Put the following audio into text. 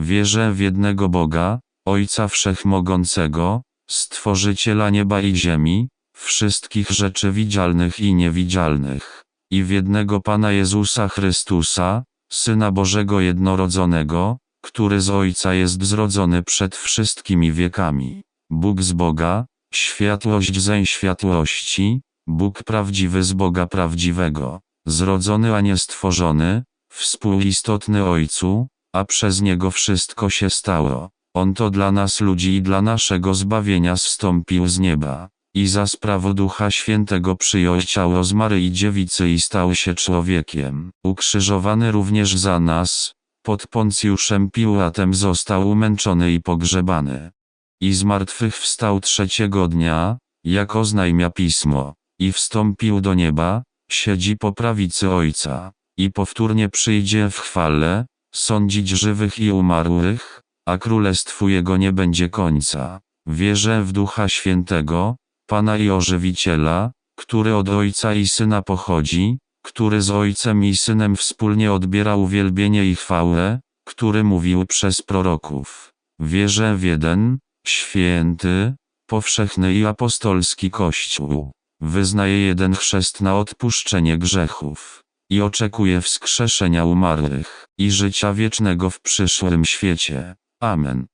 Wierzę w jednego Boga, Ojca Wszechmogącego, Stworzyciela nieba i ziemi, wszystkich rzeczy widzialnych i niewidzialnych, i w jednego Pana Jezusa Chrystusa, Syna Bożego Jednorodzonego, który z Ojca jest zrodzony przed wszystkimi wiekami. Bóg z Boga, światłość zeń światłości, Bóg prawdziwy z Boga prawdziwego, zrodzony a nie stworzony, współistotny Ojcu, a przez Niego wszystko się stało. On to dla nas ludzi i dla naszego zbawienia zstąpił z nieba. I za sprawą Ducha Świętego przyjął ciało z Maryi Dziewicy i stał się człowiekiem. Ukrzyżowany również za nas, pod Poncjuszem Piłatem został umęczony i pogrzebany. I z martwych wstał trzeciego dnia, jak oznajmia Pismo, i wstąpił do nieba, siedzi po prawicy Ojca, i powtórnie przyjdzie w chwale, sądzić żywych i umarłych, a królestwu Jego nie będzie końca. Wierzę w Ducha Świętego, Pana i Ożywiciela, który od Ojca i Syna pochodzi, który z Ojcem i Synem wspólnie odbiera uwielbienie i chwałę, który mówił przez proroków. Wierzę w jeden, święty, powszechny i apostolski Kościół. Wyznaję jeden chrzest na odpuszczenie grzechów. I oczekuję wskrzeszenia umarłych i życia wiecznego w przyszłym świecie. Amen.